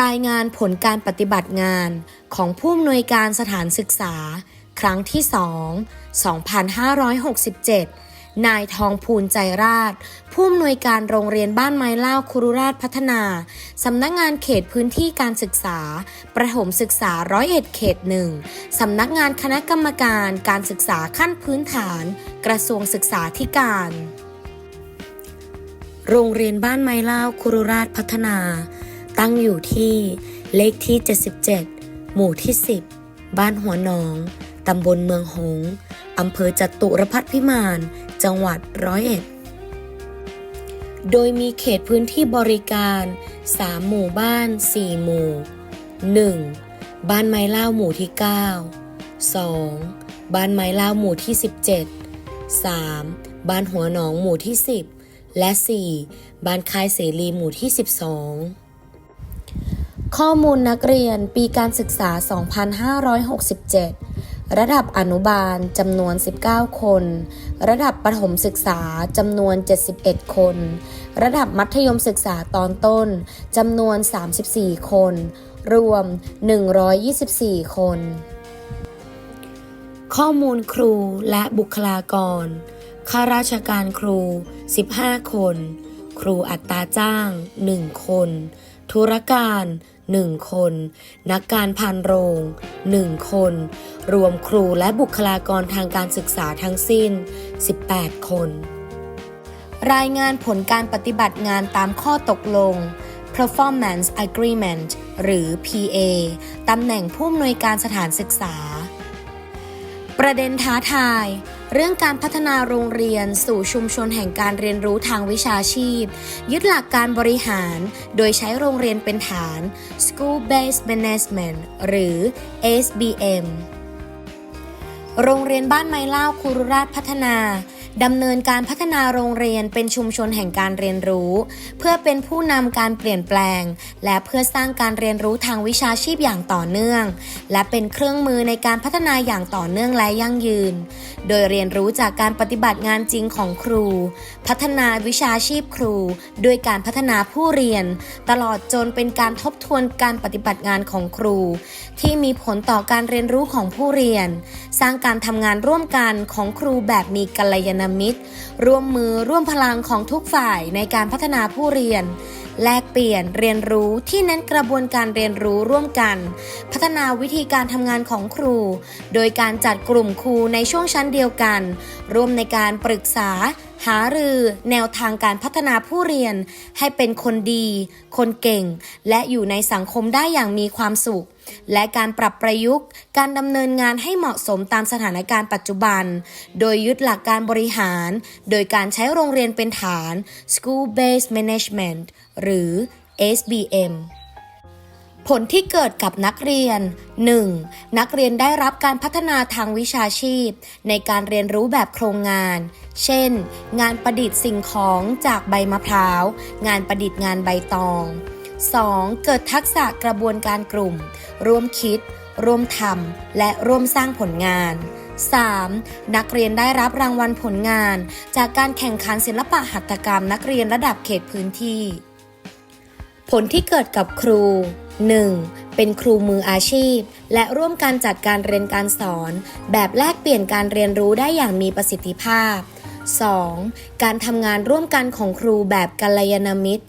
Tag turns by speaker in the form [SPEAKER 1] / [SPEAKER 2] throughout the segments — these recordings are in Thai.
[SPEAKER 1] รายงานผลการปฏิบัติงานของผู้อำนวยการสถานศึกษา ครั้งที่ 2 2567 นายทองภูลใจราช ผู้อำนวยการโรงเรียนบ้านไม้เล่าคุรุราชพัฒนา สำนักงานเขตพื้นที่การศึกษา ประถมศึกษาร้อยเอ็ดเขตหนึ่งสำนักงานคณะกรรมการการศึกษาขั้นพื้นฐาน กระทรวงศึกษาธิการ โรงเรียนบ้านไม้เล่าคุรุราชพัฒนา ตั้งอยู่ที่เลขที่ 77 หมู่ที่ 10 บ้านหัวหนอง ตำบลเมืองหงส์อำเภอจตุรพัฒนพิมาน จังหวัดร้อยเอ็ด โดยมีเขตพื้นที่บริการ 3 หมู่บ้าน 4 หมู่ 1. บ้านไม้เล่าหมู่ที่ 9 2. บ้านไม้เล่าหมู่ที่ 17 3. บ้านหัวหนองหมู่ที่ 10 และ 4. บ้านคายเสรีหมู่ที่ 12 ข้อมูลนักเรียนปีการศึกษา 2567 ระดับอนุบาลจำนวน 19 คน ระดับประถมศึกษาจำนวน 71 คน ระดับมัธยมศึกษาตอนต้นจำนวน 34 คน รวม 124 คน ข้อมูลครูและบุคลากร ข้าราชการครู 15 คน ครูอัตราจ้าง 1 คนธุรการ 1 คน นักการพันโรง 1 คน รวมครูและบุคลากรทางการศึกษาทั้งสิ้น 18 คน รายงานผลการปฏิบัติงานตามข้อตกลง Performance Agreement หรือ PA ตำแหน่งผู้อำนวยการสถานศึกษา ประเด็นท้าทาย เรื่องการพัฒนาโรงเรียนสู่ชุมชนแห่งการเรียนรู้ทางวิชาชีพ ยึดหลักการบริหาร โดยใช้โรงเรียนเป็นฐาน School Based Management หรือ SBM โรงเรียนบ้านไม้เล่าคุรุราชพัฒนา ดำเนินการพัฒนาโรงเรียนเป็นชุมชนแห่งการเรียนรู้ เพื่อเป็นผู้นำการเปลี่ยนแปลง และเพื่อสร้างการเรียนรู้ทางวิชาชีพอย่างต่อเนื่อง และเป็นเครื่องมือในการพัฒนาอย่างต่อเนื่องและยั่งยืน โดยเรียนรู้จากการปฏิบัติงานจริงของครู พัฒนาวิชาชีพครู โดยการพัฒนาผู้เรียน ตลอดจนเป็นการทบทวนการปฏิบัติงานของครู ที่มีผลต่อการเรียนรู้ของผู้เรียน สร้างการทำงานร่วมกันของครูแบบมีกัลยาณมิตร ร่วมมือร่วมพลังของทุกฝ่ายในการพัฒนาผู้เรียน แลกเปลี่ยนเรียนรู้ที่เน้นกระบวนการเรียนรู้ร่วมกัน พัฒนาวิธีการทำงานของครู โดยการจัดกลุ่มครูในช่วงชั้นเดียวกัน ร่วมในการปรึกษา หารือแนวทางการพัฒนาผู้เรียน ให้เป็นคนดี คนเก่ง และอยู่ในสังคมได้อย่างมีความสุข และการปรับประยุกต์ การดำเนินงานให้เหมาะสมตามสถานการณ์ปัจจุบัน โดยยึดหลักการบริหาร โดยการใช้โรงเรียนเป็นฐาน School Based Management หรือ SBM ผลที่เกิดกับนักเรียน 1. นักเรียนได้รับการพัฒนาทางวิชาชีพ ในการเรียนรู้แบบโครงงาน เช่น งานประดิษฐ์สิ่งของจากใบมะพร้าว งานประดิษฐ์งานใบตอง 2. เกิดทักษะกระบวนการกลุ่ม ร่วมคิด ร่วมทำ และร่วมสร้างผลงาน 3. นักเรียนได้รับรางวัลผลงาน จากการแข่งขันศิลปะหัตถกรรม นักเรียนระดับเขตพื้นที่ ผลที่เกิดกับครู 1. เป็นครูมืออาชีพ และร่วมการจัดการเรียนการสอน แบบแลกเปลี่ยนการเรียนรู้ได้อย่างมีประสิทธิภาพ 2. การทำงานร่วมกันของครูแบบกัลยาณมิตร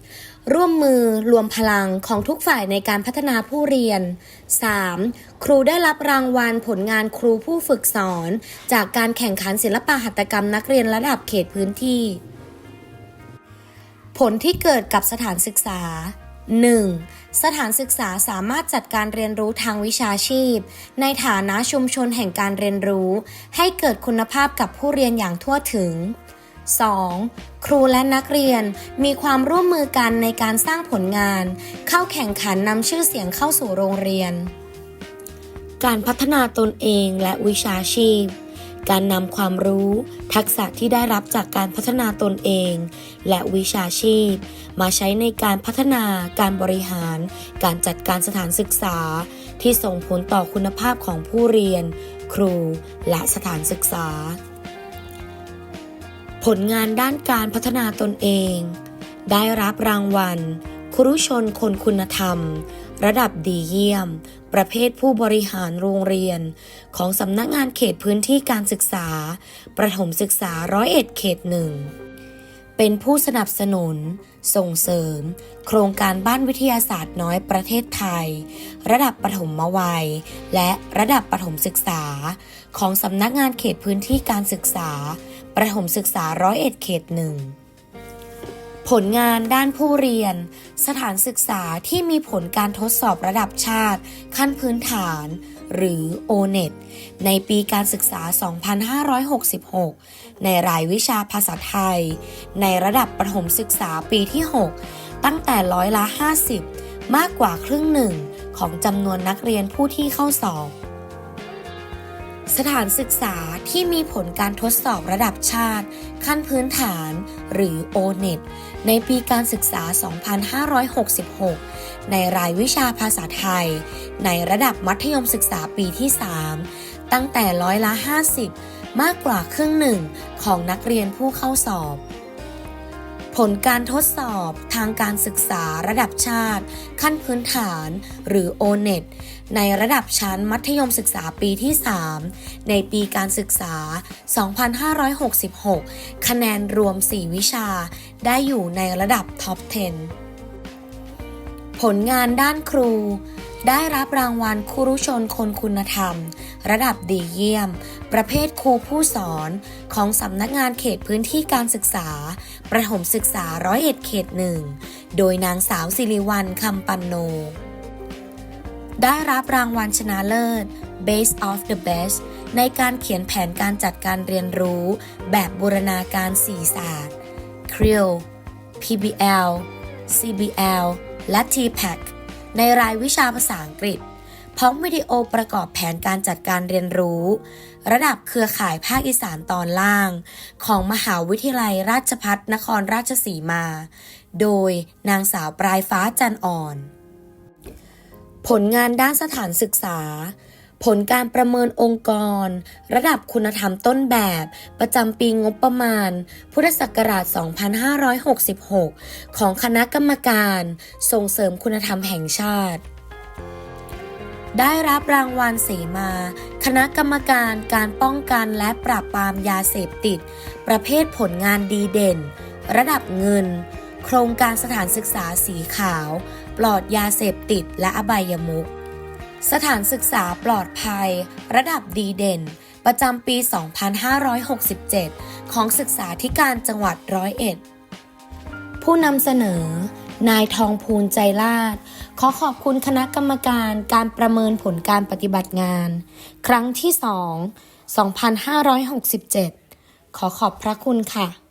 [SPEAKER 1] ร่วมมือรวมพลังของทุกฝ่ายในการพัฒนาผู้เรียน 3. ครูได้รับรางวัลผลงานครูผู้ฝึกสอน จากการแข่งขันศิลปะหัตถกรรมนักเรียนระดับเขตพื้นที่ ผลที่เกิดกับสถานศึกษา 1. สถานศึกษาสามารถจัดการเรียนรู้ทางวิชาชีพ ในฐานะชุมชนแห่งการเรียนรู้ ให้เกิดคุณภาพกับผู้เรียนอย่างทั่วถึง 2. ครูและนักเรียนมีความร่วมมือกันในการสร้างผลงาน เข้าแข่งขันนำชื่อเสียงเข้าสู่โรงเรียน การพัฒนาตนเองและวิชาชีพ การนำความรู้ ทักษะที่ได้รับจากการพัฒนาตนเอง และวิชาชีพ มาใช้ในการพัฒนาการบริหาร การจัดการสถานศึกษา ที่ส่งผลต่อคุณภาพของผู้เรียน ครูและสถานศึกษา ผลงานด้านการพัฒนาตนเอง ได้รับรางวัล ครุชนคนคุณธรรม ระดับดีเยี่ยม ประเภทผู้บริหารโรงเรียน ของสำนักงานเขตพื้นที่การศึกษา ประถมศึกษาร้อยเอ็ดเขตหนึ่งเป็นผู้สนับสนุน ส่งเสริม โครงการบ้านวิทยาศาสตร์น้อยประเทศไทย ระดับปฐมวัย และระดับปฐมศึกษา ของสำนักงานเขตพื้นที่การศึกษา ประถมศึกษาร้อยเอ็ดเขตหนึ่ง ผลงานด้านผู้เรียน สถานศึกษาที่มีผลการทดสอบระดับชาติ ขั้นพื้นฐาน หรือ O-NET ในปีการศึกษา 2566 ในรายวิชาภาษาไทย ในระดับประถมศึกษาปีที่ 6 ตั้งแต่ร้อยละ 50 มากกว่าครึ่งหนึ่งของจำนวนนักเรียนผู้ที่เข้าสอบ สถานศึกษาที่มีผลการทดสอบระดับชาติ ขั้นพื้นฐานหรือ O-NET ในปีการศึกษา 2566 ในรายวิชาภาษาไทย ในระดับมัธยมศึกษาปีที่ 3 ตั้งแต่ร้อยละ 50 มากกว่าครึ่งหนึ่งของนักเรียนผู้เข้าสอบ ผลการทดสอบทางการศึกษาระดับชาติ ขั้นพื้นฐาน หรือ O-NET ในระดับชั้นมัธยมศึกษาปีที่ 3 ในปีการศึกษา 2566 คะแนนรวม 4 วิชา ได้อยู่ในระดับท็อป 10 ผลงานด้านครู ได้รับรางวัลครูชนคนคุณธรรม ระดับดีเยี่ยม ประเภทครูผู้สอนของสำนักงานเขตพื้นที่การศึกษา ประถมศึกษาร้อยเอ็ดเขตหนึ่ง โดยนางสาวสิริวัลคำปันโน ได้รับรางวัลชนะเลิศ Base of the Best ในการเขียนแผนการจัดการเรียนรู้ แบบบูรณาการ4ศาสตร์ CRIL PBL CBL และ TPAC ในรายวิชาภาษาอังกฤษ พร้อมวิดีโอประกอบแผนการจัดการเรียนรู้ ระดับเครือข่ายภาคอีสานตอนล่าง ของมหาวิทยาลัยราชพัฒนครราชสีมา โดยนางสาวปลายฟ้าจันอ่อน ผลงานด้านสถานศึกษา ผลการประเมินองค์กร ระดับคุณธรรมต้นแบบ ประจำปีงบประมาณ พุทธศักราช 2566 ของคณะกรรมการ ส่งเสริมคุณธรรมแห่งชาติ ได้รับรางวัลเสมา คณะกรรมการการป้องกันและปราบปรามยาเสพติด ประเภทผลงานดีเด่น ระดับเงิน โครงการสถานศึกษาสีขาว ปลอดยาเสพติดและอบายมุข สถานศึกษาปลอดภัย ระดับดีเด่น ประจำปี 2567 ของศึกษาธิการจังหวัดร้อยเอ็ด ผู้นำเสนอ นายทองพูนใจลาด ขอขอบคุณคณะกรรมการการประเมินผลการปฏิบัติงาน ครั้งที่ 2 2567 ขอขอบพระคุณค่ะ